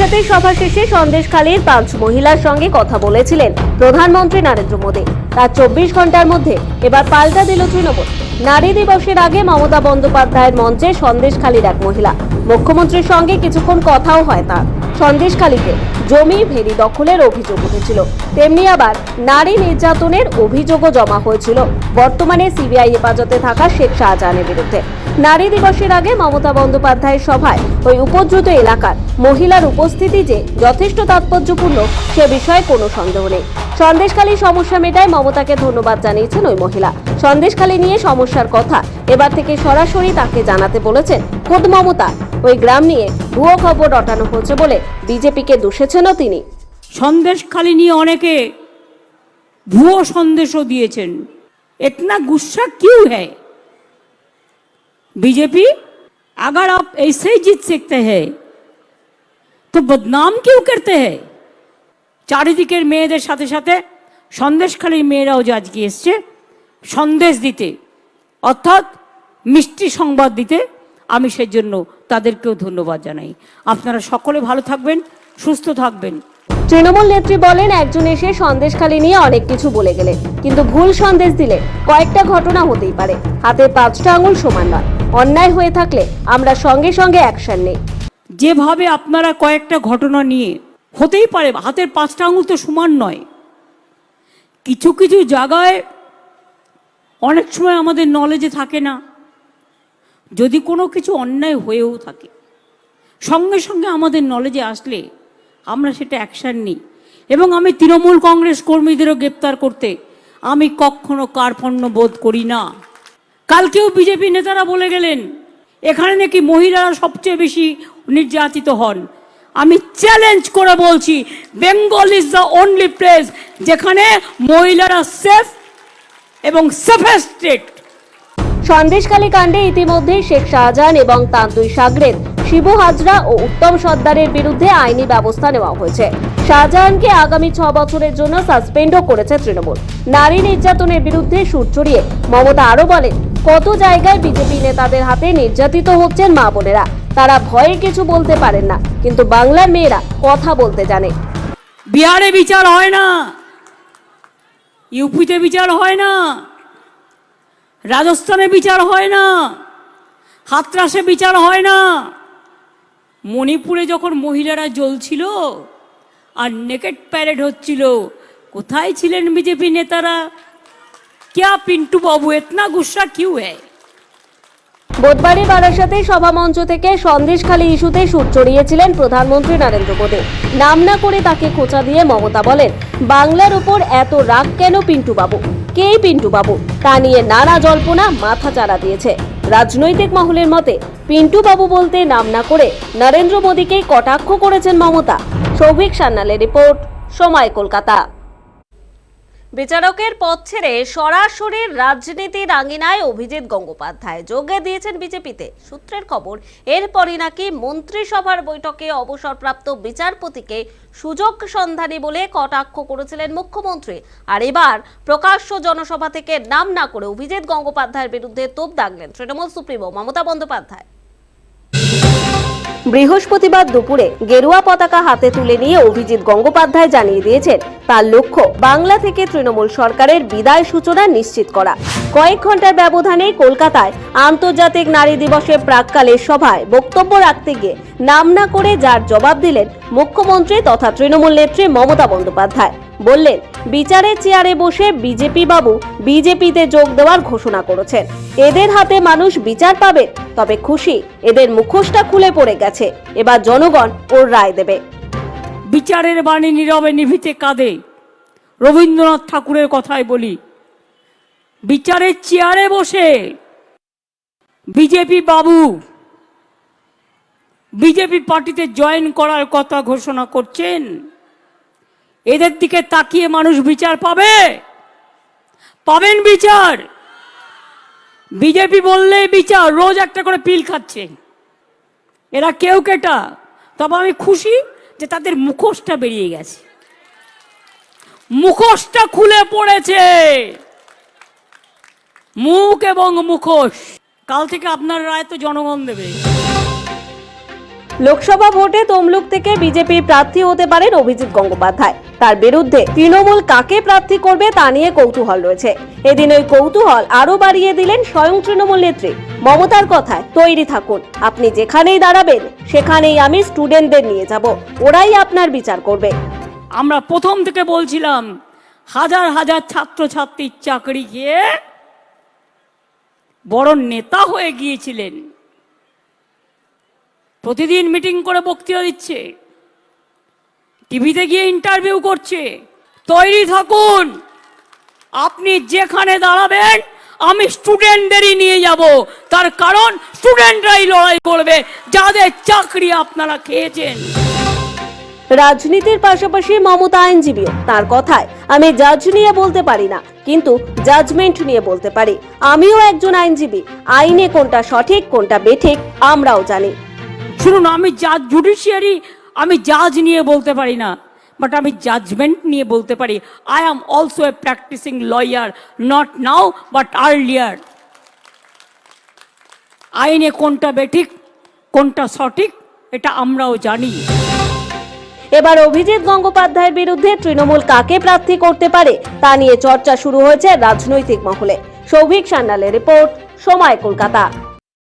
বারাসাতে সভা শেষে সন্দেশখালীর পাঁচ মহিলার সঙ্গে কথা বলেছিলেন প্রধানমন্ত্রী নরেন্দ্র মোদী। তার চব্বিশ ঘণ্টার মধ্যে এবার পাল্টা দিল তৃণমূল। নারী দিবসের আগে মমতা বন্দ্যোপাধ্যায়ের মঞ্চে সন্দেশখালীর এক মহিলা। মুখ্যমন্ত্রীর সঙ্গে কিছুক্ষণ কথাও হয় তার। সন্দেশখালীতে জমি ভেরি দখলের অভিযোগ উঠেছিল। তেমনি আবার নারী নির্যাতনের অভিযোগও জমা হয়েছিল। বর্তমানে সিবিআই হেফাজতে থাকা শেখ শাহজাহানের বিরুদ্ধে। নারী দিবসের আগে মমতা বন্দ্যোপাধ্যায়ের সভায় ওই উপদ্রুত এলাকার মহিলার উপস্থিতি যে যথেষ্ট তাৎপর্যপূর্ণ, সে বিষয়ে কোনো সন্দেহ নেই। সন্দেশখালী সমস্যা মেটায় মমতাকে ধন্যবাদ জানিয়েছেন ওই মহিলা। সন্দেশখালী নিয়ে সমস্যার কথা এবার থেকে সরাসরি তাকে জানাতে বলেছেন খোদ মমতা। ওই গ্রাম নিয়ে ভুয়ো খবর রটানো হচ্ছে বলে বিজেপিকে দূষেছেনও তিনি সন্দেশ খালি নিয়ে অনেকে ভুয়ো সন্দেশও দিয়েছেন इतना गुस्सा क्यों है बीजेपी अगर आप ऐसे ही जीत सकते हैं তো বদনাম কেউ করতে है চারিদিকের মেয়েদের সাথে সাথে সন্দেশখালীর মেয়েরাও যে আজকে এসছে সন্দেশ দিতে অর্থাৎ মিষ্টি সংবাদ দিতে আমি সেজন্য তাদেরকেও ধন্যবাদ জানাই। আপনারা সকলে ভালো থাকবেন সুস্থ থাকবেন। তৃণমূল নেত্রী বলেন একজন এসে সন্দেশখালী নিয়ে অনেক কিছু বলে গেলেন কিন্তু ভুল সন্দেশ দিলে কয়েকটা ঘটনা হতেই পারে। হাতে পাঁচটা আঙুল সমান নয়। অন্যায় হয়ে থাকলে আমরা সঙ্গে সঙ্গে অ্যাকশন নেই। যেভাবে আপনারা কয়েকটা ঘটনা নিয়ে হতেই পারে হাতের পাঁচটা আঙুল তো সমান নয়। কিছু কিছু জায়গায় অনেক সময় আমাদের নলেজে থাকে না। যদি কোনো কিছু অন্যায় হয়েও থাকে, সঙ্গে সঙ্গে আমাদের নলেজে আসলে আমরা সেটা অ্যাকশান নিই। এবং আমি তৃণমূল কংগ্রেস কর্মীদেরও গ্রেপ্তার করতে আমি কখনো কার্পণ্য বোধ করি না। কালকেও বিজেপি নেতারা বলে গেলেন, এখানে নাকি মহিলারা সবচেয়ে বেশি নির্যাতিত হন। আমি চ্যালেঞ্জ করে বলছি Bengal is the only place যেখানে মহিলারা সেফ এবং সেফেস্ট স্টেট সন্দেশখালী কাণ্ডে ইতিমধ্যে শেখ শাহজাহান এবং তার দুই শিবু হাজরা ও উত্তম সর্দারের বিরুদ্ধে আইনি ব্যবস্থা নেওয়া হয়েছে। শাহজাহানকে আগামী ছ বছরের জন্য সাসপেন্ডও করেছে তৃণমূল। নারী নির্যাতনের বিরুদ্ধে সুর চড়িয়ে মমতা আরও বলেন, কত জায়গায় বিজেপি নেতাদের হাতে নির্যাতিত হচ্ছেন মা বোনেরা। তারা ভয়ে কিছু বলতে পারেন না, কিন্তু বাংলার মেয়েরা কথা বলতে জানে। বিহারে বিচার হয় না। ইউপিতে বিচার হয় না। রাজস্থানে বিচার হয় না হাতরাসে বিচার হয় না মণিপুরে যখন মহিলারা জ্বলছিল আর নেকেট প্যারেড হচ্ছিল কোথায় ছিলেন বিজেপি নেতারা क्या पिंटू बाबू इतना गुस्सा क्यों है বুধবারই বারাসাতে সভামঞ্চ থেকে সন্দেশখালী ইস্যুতে সুর চড়িয়েছিলেন প্রধানমন্ত্রী নরেন্দ্র মোদী। নাম না করে তাকে খোঁচা দিয়ে মমতা বলেন, বাংলার উপর এত রাগ কেন পিন্টু বাবু কে পিন্টু বাবু তা নিয়ে নানা জল্পনা মাথা চারা দিয়েছে। রাজনৈতিক মহলের মতে পিন্টু বাবু বলতে নাম না করে নরেন্দ্র মোদীকেই কটাক্ষ করেছেন মমতা। সৌভিক সান্যালের রিপোর্ট, সময় কলকাতা। বিচারকের পদ ছেড়ে সরাসরি রাজনীতির আঙিনায় অভিজিৎ গঙ্গোপাধ্যায়। যোগ দিয়েছেন বিজেপিতে। সূত্রের খবর, এরপরই নাকি মন্ত্রিসভার বৈঠকে অবসরপ্রাপ্ত বিচারপতিকে সুযোগ সন্ধানী বলে কটাক্ষ করেছিলেন মুখ্যমন্ত্রী। আর এবার প্রকাশ্য জনসভা থেকে নাম না করে অভিজিৎ গঙ্গোপাধ্যায়ের বিরুদ্ধে তোপ দাগলেন তৃণমূল সুপ্রিমো মমতা বন্দ্যোপাধ্যায়। বৃহস্পতিবার দুপুরে গেরুয়া পতাকা হাতে তুলে নিয়ে অভিজিৎ গঙ্গোপাধ্যায় জানিয়ে দিয়েছেন, তার লক্ষ্য বাংলা থেকে তৃণমূল সরকারের বিদায় সূচনা নিশ্চিত করা। কয়েক ঘণ্টার ব্যবধানে কলকাতায় আন্তর্জাতিক নারী দিবসের প্রাককালে সভায় বক্তব্য রাখতে গিয়ে নাম না করে যার জবাব দিলেন মুখ্যমন্ত্রী তথা তৃণমূল নেত্রী মমতা বন্দ্যোপাধ্যায়। বললেন, বিচারের চেয়ারে বসে বিজেপি বাবু বিজেপিতে যোগ দেওয়ার ঘোষণা করেছেন। এদের হাতে মানুষ বিচার পাবে, তবে খুশি, এদের মুখোশটা খুলে পড়ে গেছে। এবার জনগণ ওর রায় দেবে। বিচারের বাণী নীরবে নিভিতে কাঁদে। রবীন্দ্রনাথ ঠাকুরের কথাই বলি, বিচারের চেয়ারে বসে বিজেপি বাবু বিজেপি পার্টিতে জয়েন করার কথা ঘোষণা করছেন। এদের দিকে তাকিয়ে মানুষ বিচার পাবে। পাবেন বিচার। বিজেপি বললেই বিচার, রোজ একটা করে পিল খাচ্ছে। এরা কেউ কেটা, তবে আমি খুশি যে তাদের মুখোশটা বেরিয়ে গেছে। মুখোশটা খুলে পড়েছে। মুখ এবং মুখোশ। কাল থেকে আপনার রায় তো জনগণ দেবে। লোকসভা ভোটে তমলুক থেকে বিজেপির প্রার্থী হতে পারেন অভিজিৎ গঙ্গোপাধ্যায়। তার বিরুদ্ধে তৃণমূল কাকে প্রার্থী করবে তা নিয়ে কৌতূহল রয়েছে। এদিন ওই কৌতূহল আরও বাড়িয়ে দিলেন স্বয়ং তৃণমূল নেত্রী। মমতার কথায় তৈরি থাকুন। আপনি যেখানেই দাঁড়াবেন, সেখানেই আমি স্টুডেন্টদের নিয়ে যাব। ওরাই আপনার বিচার করবে। আমরা প্রথম থেকে বলছিলাম, হাজার হাজার ছাত্রছাত্রীর চাকরি গিয়ে বড় নেতা হয়ে গিয়েছিলেন। প্রতিদিন মিটিং করে বক্তৃতা দিচ্ছে। টিভিতে গিয়ে ইন্টারভিউ করছে। তৈরি থাকুন। আপনি যেখানে দাঁড়াবেন, আমি স্টুডেন্টদেরই নিয়ে যাব। তার কারণ স্টুডেন্টরাই লড়াই করবে, যাদের চাকরি আপনারা খেয়েছেন। রাজনীতির পাশাপাশি মমতা আইনজীবীও, তার কথায় আমি জাজ নিয়ে বলতে পারি না, কিন্তু জাজমেন্ট নিয়ে বলতে পারি। আমিও একজন আইনজীবী, আইনে কোনটা সঠিক, কোনটা বেঠিক, আমরাও জানি। শুনুন, আমি জাজ জুডিশিয়ারি আমি জাজ নিয়ে বলতে পারি না বাট আমি জাজমেন্ট নিয়ে বলতে পারি। I am also a practising lawyer not now but earlier আইনে কোনটা বেঠিক, কোনটা সঠিক, এটা আমরাও জানি। এবার অভিজিৎ গঙ্গোপাধ্যায়ের বিরুদ্ধে তৃণমূল কাকে প্রার্থী করতে পারে, তা নিয়ে চর্চা শুরু হয়েছে রাজনৈতিক মহলে। সৌভিক সান্যালের রিপোর্ট, সময় কলকাতা।